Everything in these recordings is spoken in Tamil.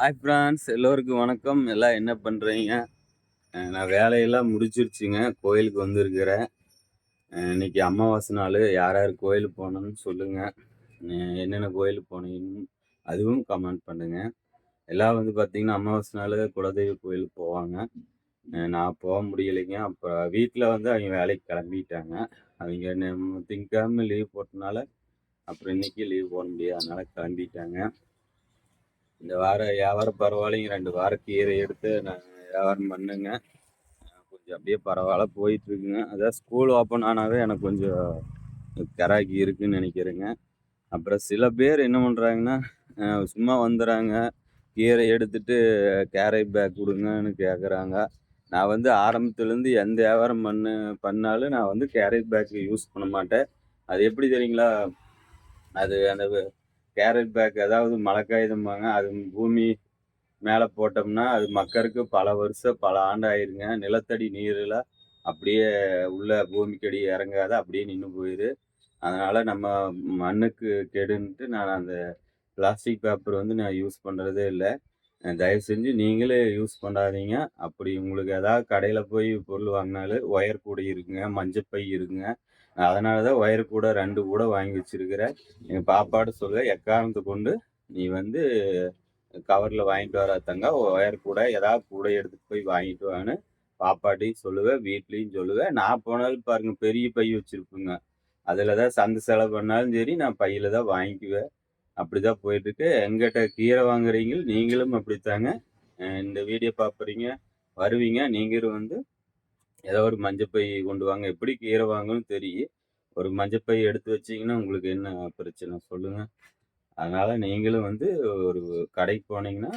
ஹாய் ஃப்ரான்ஸ் எல்லோருக்கும் வணக்கம். எல்லாம் என்ன பண்ணுறீங்க நான் வேலையெல்லாம் முடிச்சிருச்சுங்க கோயிலுக்கு வந்திருக்கிறேன். இன்னைக்கு அமாவாசை நாள். யார் யார் கோயிலுக்கு போகணுன்னு சொல்லுங்கள் என்னென்ன கோயிலுக்கு போனீங்கன்னு அதுவும் கமெண்ட் பண்ணுங்கள் எல்லாம் வந்து பார்த்தீங்கன்னா அமாவாசை நாள் குலதெய்வ கோயிலுக்கு போவாங்க. நான் போக முடியலைங்க. அப்போ வீட்டில் வந்து அவங்க வேலைக்கு கிளம்பிட்டாங்க. அவங்க நம்ம திங்கக்கிழமை லீவ் போட்டனால அப்புறம் இன்னைக்கு லீவ் போட முடியாது. அதனால் கிளம்பிட்டாங்க. இந்த வாரம் வியாபாரம் பரவாயில்லைங்க. ரெண்டு வாரம் கீரை எடுத்து நான் வியாபாரம் பண்ணுங்க. கொஞ்சம் அப்படியே பரவாயில்ல போயிட்டு இருக்குங்க. அதான் ஸ்கூல் ஓப்பன் ஆனாவே எனக்கு கொஞ்சம் கராக்கி இருக்குன்னு நினைக்கிறேங்க. அப்புறம் சில பேர் என்ன பண்ணுறாங்கன்னா சும்மா வந்துடுறாங்க கீரை எடுத்துட்டு கேரட் பேக் கொடுங்கன்னு கேட்குறாங்க நான் வந்து ஆரம்பத்துலேருந்து எந்த வியாபாரம் பண்ணு பண்ணாலும் நான் வந்து கேரட் பேக் யூஸ் பண்ண மாட்டேன். அது எப்படி தெரியுங்களா? அது அந்த கேரட் பேக் அதாவது மழை அது பூமி மேலே போட்டோம்னா அது மக்கருக்கு பல வருஷம் பல ஆண்டு ஆயிருங்க நிலத்தடி நீரில் அப்படியே உள்ள பூமிக்கடி இறங்காத அப்படியே நின்று போயிடுது அதனால் நம்ம மண்ணுக்கு கெடுன்ட்டு நான் அந்த பிளாஸ்டிக் பேப்பர் வந்து நான் யூஸ் பண்ணுறதே இல்லை. தயவு செஞ்சு நீங்களே யூஸ் பண்ணாதீங்க. அப்படி உங்களுக்கு ஏதாவது கடையில் போய் பொருள் வாங்கினாலும் ஒயர் கூடை இருக்குங்க மஞ்சப்பை இருக்குங்க. அதனால தான் ஒயர் கூட ரெண்டு கூட வாங்கி வச்சிருக்கிறேன் எங்கள் பாப்பாட்ட சொல்ல எக்காரணத்தை கொண்டு நீ வந்து கவரில் வாங்கிட்டு வராதங்க ஒயர் கூட ஏதாவது கூட எடுத்துட்டு போய் வாங்கிட்டு வான்னு பாப்பாட்டையும் சொல்லுவேன் வீட்லேயும் சொல்லுவேன் நான் போனாலும் பாருங்க பெரிய பை வச்சுருப்பேங்க. அதில் தான் சந்தை செலவு பண்ணாலும் சரி நான் பையில் தான் வாங்கிக்குவேன். அப்படி தான் போயிட்டுருக்கு. எங்கிட்ட கீரை வாங்குறீங்க நீங்களும் அப்படித்தாங்க. இந்த வீடியோ பார்க்குறீங்க வருவீங்க நீங்களும் வந்து ஏதோ ஒரு மஞ்சப்பை கொண்டு வாங்க. எப்படி கீரை வாங்கணும்னு தெரியும். ஒரு மஞ்சப்பை எடுத்து வச்சீங்கன்னா உங்களுக்கு என்ன பிரச்சனை சொல்லுங்கள் அதனால் நீங்களும் வந்து ஒரு கடைக்கு போனீங்கன்னா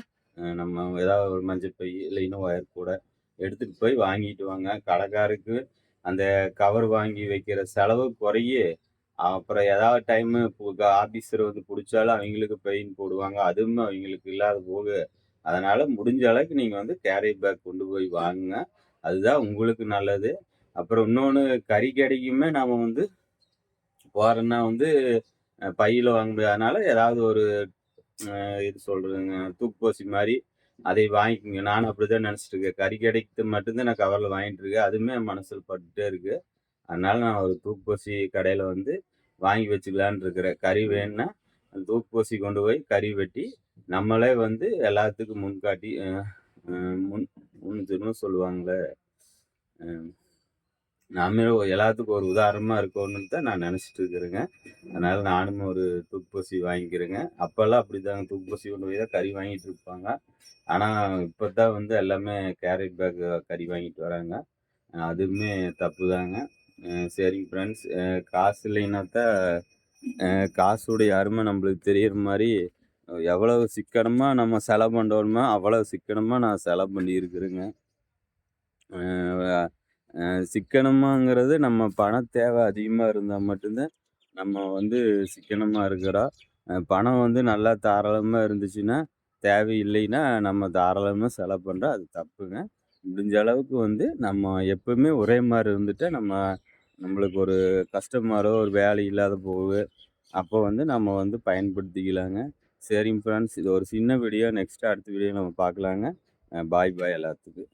நம்ம ஏதாவது ஒரு மஞ்சப்பை இல்லைன்னா ஒயர் கூட எடுத்துகிட்டு போய் வாங்கிட்டு வாங்க. கடைக்காருக்கு அந்த கவர் வாங்கி வைக்கிற செலவு குறைய அப்புறம் ஏதாவது டைமு ஆஃபீஸர் வந்து பிடிச்சாலும் அவங்களுக்கு பெயின் போடுவாங்க. அதுவும் அவங்களுக்கு இல்லாத போக அதனால் முடிஞ்ச அளவுக்கு நீங்கள் வந்து கேரி பேக் கொண்டு போய் வாங்குங்க. அதுதான் உங்களுக்கு நல்லது. அப்புறம் இன்னொன்று கறி கடைக்குமே நாம் வந்து போகிறோன்னா வந்து பையில் வாங்க முடியாதனால ஏதாவது ஒரு இது சொல்கிறதுங்க தூக்குப்போசி மாதிரி அதை வாங்கிக்கோங்க. நானும் அப்படி தான் நினச்சிட்டு இருக்கேன். கறி கடைக்கு மட்டும்தான் நான் கவரில் வாங்கிட்டு இருக்கேன். அதுவுமே மனசில் பட்டுட்டே இருக்குது அதனால நான் ஒரு தூக்குப்போசி கடையில் வந்து வாங்கி வச்சுக்கலான்னு இருக்கிறேன். கறி வேணும்னா அந்த தூக்குப்போசி கொண்டு போய் கறி வெட்டி நம்மளே வந்து எல்லாத்துக்கும் முன்காட்டி முன் முன் திரும்ப சொல்லுவாங்களே நாமே எல்லாத்துக்கும் ஒரு உதாரணமாக இருக்கணும்னு தான் நான் நினச்சிட்டு இருக்கிறேங்க. அதனால் நானும் ஒரு தூக்குப்பூசி வாங்கிக்கிறேங்க. அப்போல்லாம் அப்படி தாங்க தூக்குப்பூசி கொண்டு போய் தான் கறி வாங்கிட்டு இருப்பாங்க. ஆனால் இப்போ தான் வந்து எல்லாமே கேரட் பேக் கறி வாங்கிட்டு வராங்க. அதுவுமே தப்பு தாங்க சரிங்க ஃப்ரெண்ட்ஸ் காசு இல்லைன்னா தான் காசுடைய அருமை நம்மளுக்கு தெரியிற மாதிரி எவ்வளவு சிக்கனமாக நம்ம செலவு பண்ணுறோமோ அவ்வளோ சிக்கனமாக நான் செலவு பண்ணியிருக்கிறேங்க. சிக்கனமாங்கிறது நம்ம பண தேவை அதிகமாக இருந்தால் மட்டும்தான் நம்ம வந்து சிக்கனமாக இருக்கிறோம். பணம் வந்து நல்லா தாராளமாக இருந்துச்சுன்னா தேவையில்லைன்னா நம்ம தாராளமாக செலவு பண்ணுறோம் அது தப்புங்க. முடிஞ்ச அளவுக்கு வந்து நம்ம எப்பவுமே ஒரே மாதிரி இருந்துட்டால் நம்ம நம்மளுக்கு ஒரு கஷ்டமாரோ ஒரு வேலை இல்லாத போகுது. அப்போ வந்து நம்ம வந்து பயன்படுத்திக்கலாங்க. சரிங்க ஃப்ரெண்ட்ஸ் இது ஒரு சின்ன வீடியோ நெக்ஸ்ட்டு அடுத்த வீடியோ நம்ம பார்க்கலாங்க. பாய் பாய் எல்லாத்துக்கும்.